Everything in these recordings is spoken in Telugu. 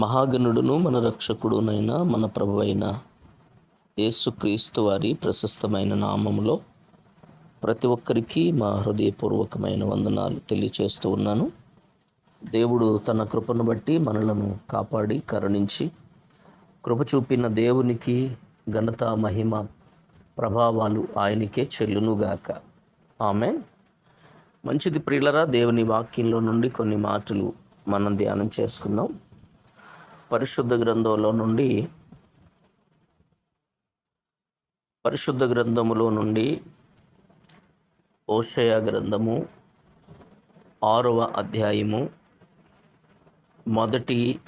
మహాగణుడును మన రక్షకుడునైన మన ప్రభు అయిన యేసుక్రీస్తు వారి ప్రశస్తమైన నామములో ప్రతి ఒక్కరికి మా హృదయపూర్వకమైన వందనాలు తెలియచేస్తూ ఉన్నాను. దేవుడు తన కృపను బట్టి మనలను కాపాడి కరుణించి కృప చూపిన దేవునికి ఘనత మహిమ ప్రభావాలు ఆయనకే చెల్లునుగాక. ఆమె మంచిది ప్రియులరా దేవుని వాక్యంలో నుండి కొన్ని మాటలు మనం ధ్యానం చేసుకుందాం. పరిశుద్ధ గ్రంథంలో నుండి పరిశుద్ధ గ్రంథములో నుండి ఓషయ గ్రంథము ఆరవ అధ్యాయము మొదటి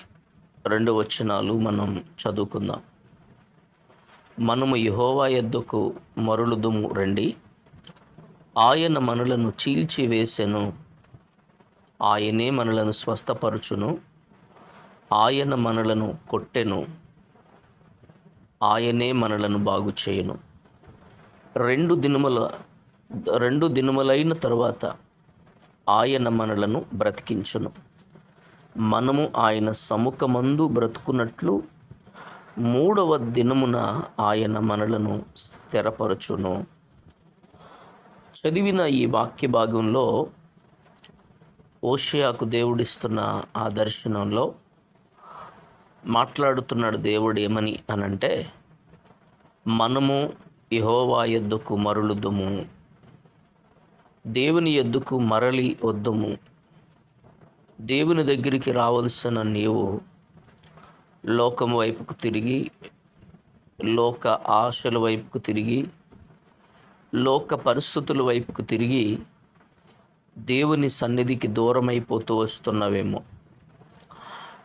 రెండు వచనాలు మనం చదువుకుందాం. మనము యహోవా ఎద్దుకు మరులుదుము రండి. ఆయన మనలను చీల్చివేసెను. ఆయనే మనలను స్వస్థపరచును. ఆయన మనలను కొట్టెను. ఆయనే మనలను బాగు చేయును. రెండు దినముల రెండు దినములైన తరువాత ఆయన మనలను బ్రతికించును. మనము ఆయన సముఖమందు బ్రతుకున్నట్లు మూడవ దినమున ఆయన మనలను స్థిరపరచును. చదివిన ఈ వాక్య భాగంలో ఓషియాకు దేవుడిస్తున్న ఆ దర్శనంలో మాట్లాడుతున్నాడు దేవుడు ఏమని అనంటే మనము యహోవా ఎద్దుకు మరలుదుము. దేవుని ఎద్దుకు మరలి వద్దుము. దేవుని దగ్గరికి రావలసిన నీవు లోకం వైపుకు తిరిగి లోక ఆశల వైపుకు తిరిగి లోక పరిస్థితుల వైపుకు తిరిగి దేవుని సన్నిధికి దూరమైపోతూ వస్తున్నావేమో.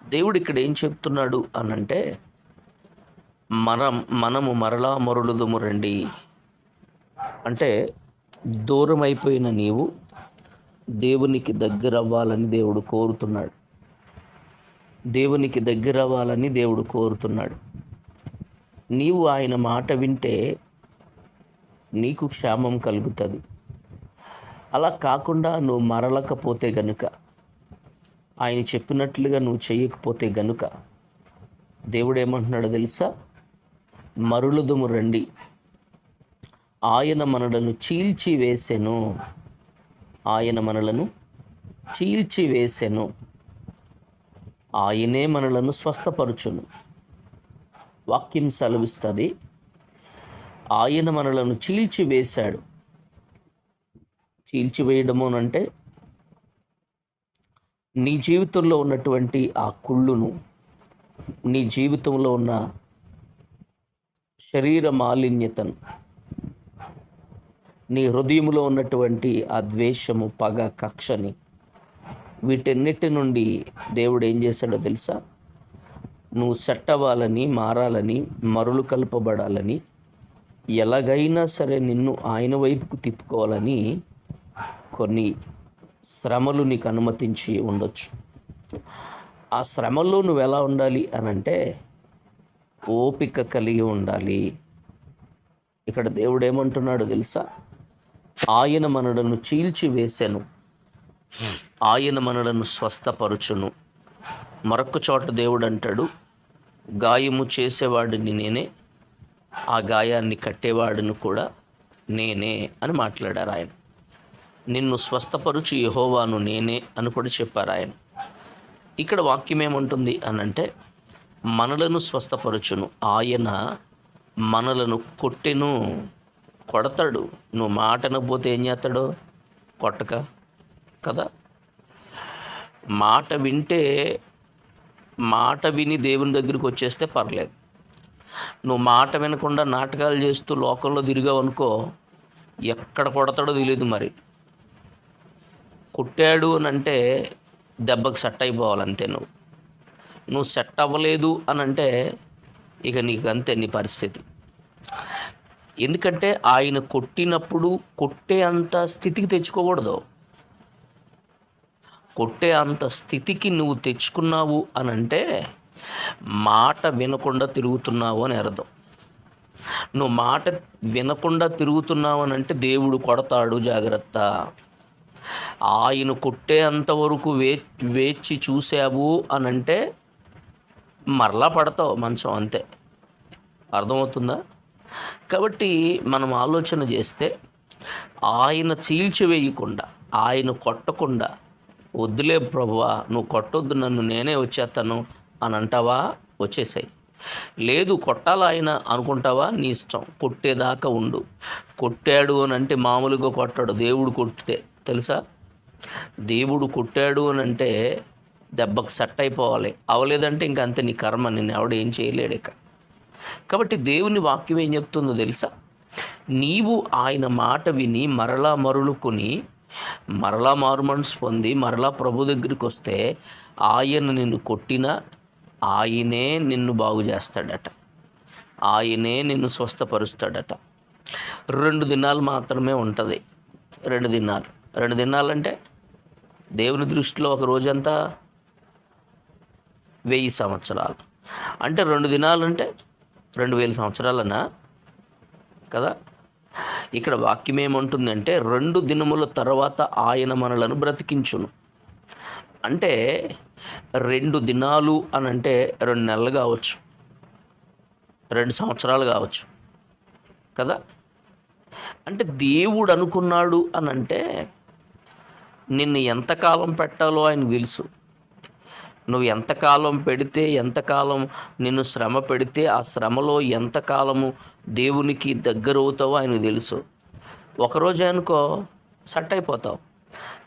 దేవుడు ఇక్కడ ఏం చెప్తున్నాడు అనంటే మనం మనము మరలా మరులుదుము రండి. అంటే దూరం అయిపోయిన నీవు దేవునికి దగ్గర అవ్వాలని దేవుడు కోరుతున్నాడు. దేవునికి దగ్గర అవ్వాలని దేవుడు కోరుతున్నాడు. నీవు ఆయన మాట వింటే నీకు క్షేమం కలుగుతుంది. అలా కాకుండా నువ్వు మరలకపోతే గనుక ఆయన చెప్పినట్లుగా నువ్వు చేయకపోతే గనుక దేవుడు ఏమంటున్నాడో తెలుసా? మరులుదుము రండి. ఆయన మనలను చీల్చి వేసెను. ఆయన మనలను చీల్చి వేసెను. ఆయనే మనలను స్వస్థపరచును. వాక్యం సెలవిస్తుంది. ఆయన మనలను చీల్చి వేశాడు. చీల్చివేయడము అంటే నీ జీవితంలో ఉన్నటువంటి ఆ కుళ్ళును నీ జీవితంలో ఉన్న శరీర మాలిన్యతను నీ హృదయంలో ఉన్నటువంటి ఆ ద్వేషము పగ కక్షని వీటన్నిటి నుండి దేవుడు ఏం చేశాడో తెలుసా? నువ్వు సెట్ అవ్వాలని మారాలని మరులు కలపబడాలని ఎలాగైనా సరే నిన్ను ఆయన వైపుకు తిప్పుకోవాలని కొన్ని శ్రమలు నీకు అనుమతించి ఉండొచ్చు. ఆ శ్రమల్లో నువ్వు ఎలా ఉండాలి అని అంటే ఓపిక కలిగి ఉండాలి. ఇక్కడ దేవుడు ఏమంటున్నాడు తెలుసా? ఆయన మనలను చీల్చి వేశాను ఆయన మనలను స్వస్థపరుచును. మరొక చోట దేవుడు అంటాడు గాయము చేసేవాడిని నేనే ఆ గాయాన్ని కట్టేవాడిని కూడా నేనే అని మాట్లాడారు ఆయన. నిన్ను స్వస్థపరుచు యహోవాను నేనే అని కూడా చెప్పారు ఆయన. ఇక్కడ వాక్యం ఏముంటుంది అని అంటే మనలను స్వస్థపరుచును. ఆయన మనలను కొట్టెను కొడతాడు. నువ్వు మాట పోతే ఏం చేస్తాడు? కొట్టక. కదా? మాట వింటే మాట విని దేవుని దగ్గరికి వచ్చేస్తే పర్లేదు. నువ్వు మాట వినకుండా నాటకాలు చేస్తూ లోకంలో తిరిగావు అనుకో ఎక్కడ కొడతాడో తెలియదు మరి. కొట్టాడు అని అంటే దెబ్బకి సెట్ అయిపోవాలంతే నువ్వు. నువ్వు సెట్ అవ్వలేదు అని అంటే ఇక నీకు అంతే నీ పరిస్థితి. ఎందుకంటే ఆయన కొట్టినప్పుడు కొట్టే అంత స్థితికి తెచ్చుకోకూడదు. కొట్టే అంత స్థితికి నువ్వు తెచ్చుకున్నావు అని అంటే మాట వినకుండా తిరుగుతున్నావు అని అర్థం. నువ్వు మాట వినకుండా తిరుగుతున్నావు అని అంటే దేవుడు కొడతాడు జాగ్రత్త. ఆయన కొట్టేంతవరకు వే వేచి చూసావు అని అంటే మరలా పడతావు మంచం అంతే. అర్థమవుతుందా? కాబట్టి మనం ఆలోచన చేస్తే ఆయన చీల్చివేయకుండా ఆయన కొట్టకుండా వద్దులే ప్రభువా నువ్వు కొట్టొద్దు నన్ను నేనే వచ్చేస్తాను అని అంటావా వచ్చేసాయి. లేదు కొట్టాలా ఆయన అనుకుంటావా? నీ ఇష్టం. కొట్టేదాకా ఉండు. కొట్టాడు అని అంటే మామూలుగా కొట్టాడు. దేవుడు కొట్టితే తెలుసా? దేవుడు కొట్టాడు అని అంటే దెబ్బకు సెట్ అయిపోవాలి అవలేదంటే ఇంక అంతే నీ కర్మ. నిన్ను ఎవడేం ఏం చేయలేడు ఇక. కాబట్టి దేవుని వాక్యం ఏం చెప్తుందో తెలుసా? నీవు ఆయన మాట విని మరలా మరులుకొని మరలా మారు మనసు పొంది మరలా ప్రభు దగ్గరికి వస్తే ఆయన నిన్ను కొట్టినా ఆయనే నిన్ను బాగు చేస్తాడట. ఆయనే నిన్ను స్వస్థపరుస్తాడట. రెండు దినాలు మాత్రమే ఉంటుంది. రెండు దినాలు. రెండు దినాలంటే దేవుని దృష్టిలో ఒక రోజంతా వెయ్యి సంవత్సరాలు. అంటే రెండు దినాలంటే రెండు వేల సంవత్సరాలన్నా కదా? ఇక్కడ వాక్యం ఏమంటుందంటే రెండు దినముల తర్వాత ఆయన మనలను బ్రతికించును. అంటే రెండు దినాలు అని అంటే రెండు నెలలు కావచ్చు. రెండు సంవత్సరాలు కావచ్చు. కదా? అంటే దేవుడు అనుకున్నాడు అని అంటే నిన్ను ఎంతకాలం పెట్టాలో ఆయన తెలుసు. నువ్వు ఎంతకాలం పెడితే ఎంతకాలం నిన్ను శ్రమ పెడితే ఆ శ్రమలో ఎంతకాలము దేవునికి దగ్గర అవుతావో ఆయనకు తెలుసు. ఒకరోజు అనుకో సెట్ అయిపోతావు.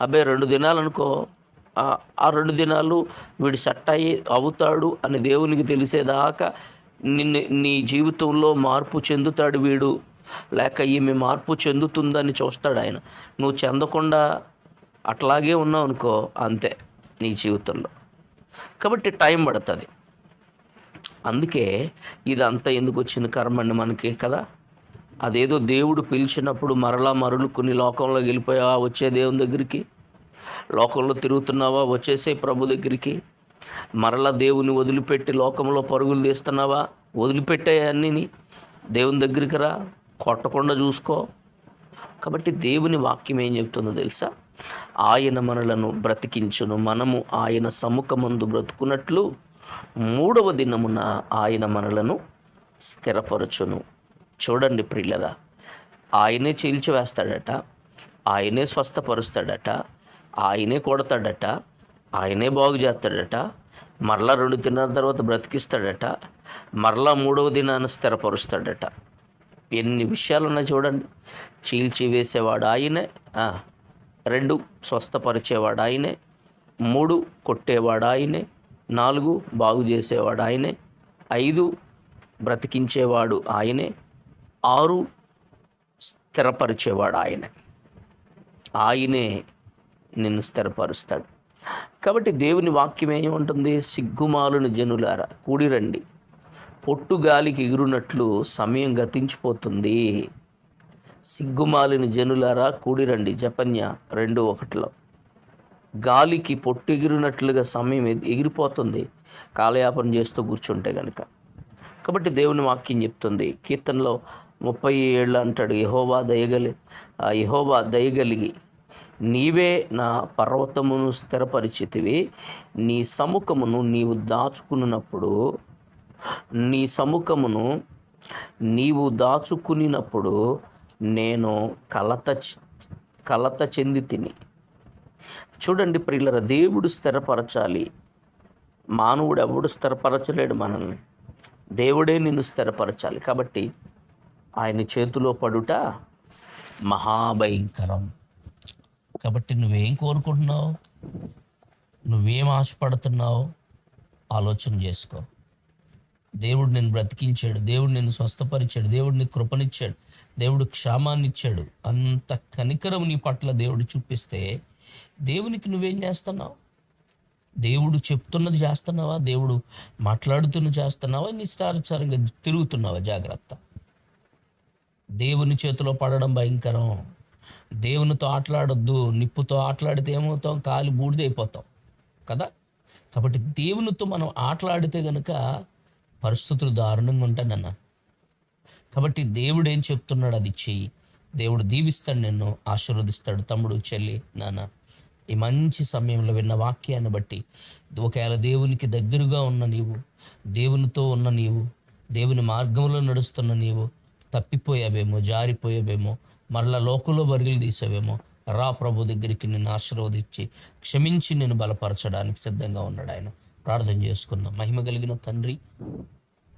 అబ్బాయి రెండు దినాలు అనుకో ఆ- ఆ రెండు దినాలు వీడు సెట్ అయ్యి అవుతాడు అని దేవునికి తెలిసేదాకా నిన్ను నీ జీవితంలో మార్పు చెందుతాడు వీడు. లేక ఈమె మార్పు చెందుతుందని చూస్తాడు ఆయన. నువ్వు చెందకుండా అట్లాగే ఉన్నావు అనుకో అంతే నీ జీవితంలో. కాబట్టి టైం పడుతుంది. అందుకే ఇదంతా ఎందుకు వచ్చిన కర్మండి మనకి కదా? అదేదో దేవుడు పిలిచినప్పుడు మరలా మరలుకుని లోకంలో వెళ్ళిపోయావా వచ్చే దేవుని దగ్గరికి? లోకంలో తిరుగుతున్నావా వచ్చేసే ప్రభు దగ్గరికి? మరలా దేవుని వదిలిపెట్టి లోకంలో పరుగులు తీస్తున్నావా? వదిలిపెట్టే అన్నీ దేవుని దగ్గరికి రా కొట్టకుండా చూసుకో. కాబట్టి దేవుని వాక్యం ఏం చెప్తుందో తెలుసా? ఆయన మనలను బ్రతికించును. మనము ఆయన సముఖమందు బ్రతుకున్నట్లు మూడవ దినమున ఆయన మనలను స్థిరపరచును. చూడండి ప్రిల్లరా ఆయనే చీల్చివేస్తాడట ఆయనే స్వస్థపరుస్తాడట ఆయనే కొడతాడట ఆయనే బాగు చేస్తాడట మరలా రెండు దినాల తర్వాత బ్రతికిస్తాడట మరలా మూడవ దినాన్ని స్థిరపరుస్తాడట. ఎన్ని విషయాలు చూడండి చీల్చి వేసేవాడు ఆయనే రెండు స్వస్థపరిచేవాడు ఆయనే మూడు కొట్టేవాడు ఆయనే నాలుగు బాగు చేసేవాడు ఆయనే ఐదు బ్రతికించేవాడు ఆయనే ఆరు స్థిరపరిచేవాడు ఆయనే ఆయనే నిన్ను స్థిరపరుస్తాడు. కాబట్టి దేవుని వాక్యం ఏముంటుంది? సిగ్గుమాలుని జనులారా కూడిరండి పొట్టుగాలికి ఎగురునట్లు సమయం గతించిపోతుంది. సిగ్గుమాలిన జనులారా కూడిరండి జపన్య రెండు ఒకటిలో. గాలికి పొట్టెగిరినట్లుగా సమయం ఎగిరిపోతుంది. కాలయాపన చేస్తూ కూర్చుంటే కనుక కాబట్టి దేవుని వాక్యం చెప్తుంది. కీర్తనలో ముప్పై ఏళ్ళు అంటాడు యహోవా దయగలి ఆ యహోవా దయగలిగి నీవే నా పర్వతమును స్థిరపరిచితివి. నీ సముఖమును నీవు దాచుకున్నప్పుడు నీ సముఖమును నీవు దాచుకునినప్పుడు నేను కలత కలత చెంది తిని. చూడండి ప్రియులర దేవుడు స్థిరపరచాలి. మానవుడు ఎవడు స్థిరపరచలేడు మనల్ని. దేవుడే నిన్ను స్థిరపరచాలి. కాబట్టి ఆయన చేతిలో పడుట మహాభయంకరం. కాబట్టి నువ్వేం కోరుకుంటున్నావు? నువ్వేం ఆశపడుతున్నావు? ఆలోచన చేసుకో. దేవుడు నిన్ను బ్రతికించాడు దేవుడు నిన్ను స్వస్థపరిచాడు దేవుడు నీకు కృపనిచ్చాడు దేవుడు క్షామాన్ని ఇచ్చాడు అంత కనికరం నీ పట్ల దేవుడు చూపిస్తే దేవునికి నువ్వేం చేస్తున్నావు? దేవుడు చెప్తున్నది చేస్తున్నావా? దేవుడు మాట్లాడుతున్నది చేస్తున్నావా? నిష్టాచారంగా తిరుగుతున్నావా? జాగ్రత్త. దేవుని చేతిలో పడడం భయంకరం. దేవునితో ఆటలాడొద్దు నిప్పుతో ఆటలాడితే ఏమవుతాం? కాలి బూడిదైపోతాం. కదా? కాబట్టి దేవునితో మనం ఆటలాడితే కనుక పరిస్థితులు దారుణంగా ఉంటానన్న కాబట్టి దేవుడు ఏం చెప్తున్నాడు? అది చెయ్యి. దేవుడు దీవిస్తాడు నిన్ను ఆశీర్వదిస్తాడు. తమ్ముడు చెల్లి నాన్న ఈ మంచి సమయంలో విన్న వాక్యాన్ని బట్టి ఒకవేళ దేవునికి దగ్గరగా ఉన్న నీవు దేవునితో ఉన్న నీవు దేవుని మార్గంలో నడుస్తున్న నీవు తప్పిపోయావేమో జారిపోయావేమో మరలా లోకంలో బరుగులు తీసావేమో రా ప్రభు దగ్గరికి నిన్ను ఆశీర్వదించి క్షమించి నేను బలపరచడానికి సిద్ధంగా ఉన్నాడు ఆయన. ప్రార్థన చేసుకుందాం. మహిమ కలిగిన తండ్రి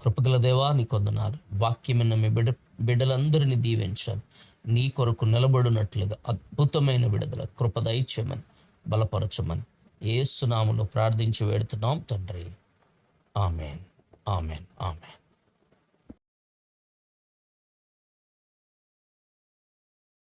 కృపగల దేవా నీ కొందనాలు. వాక్యమైన మీ బిడ్డ బిడ్డలందరినీ దీవించాలి. నీ కొరకు నిలబడినట్లుగా అద్భుతమైన విడుదల కృప దయచేయమని బలపరచమని ఏ సునాములో ప్రార్థించి వేడుతున్నాం తండ్రి. ఆమెన్. ఆమెన్. ఆమెన్.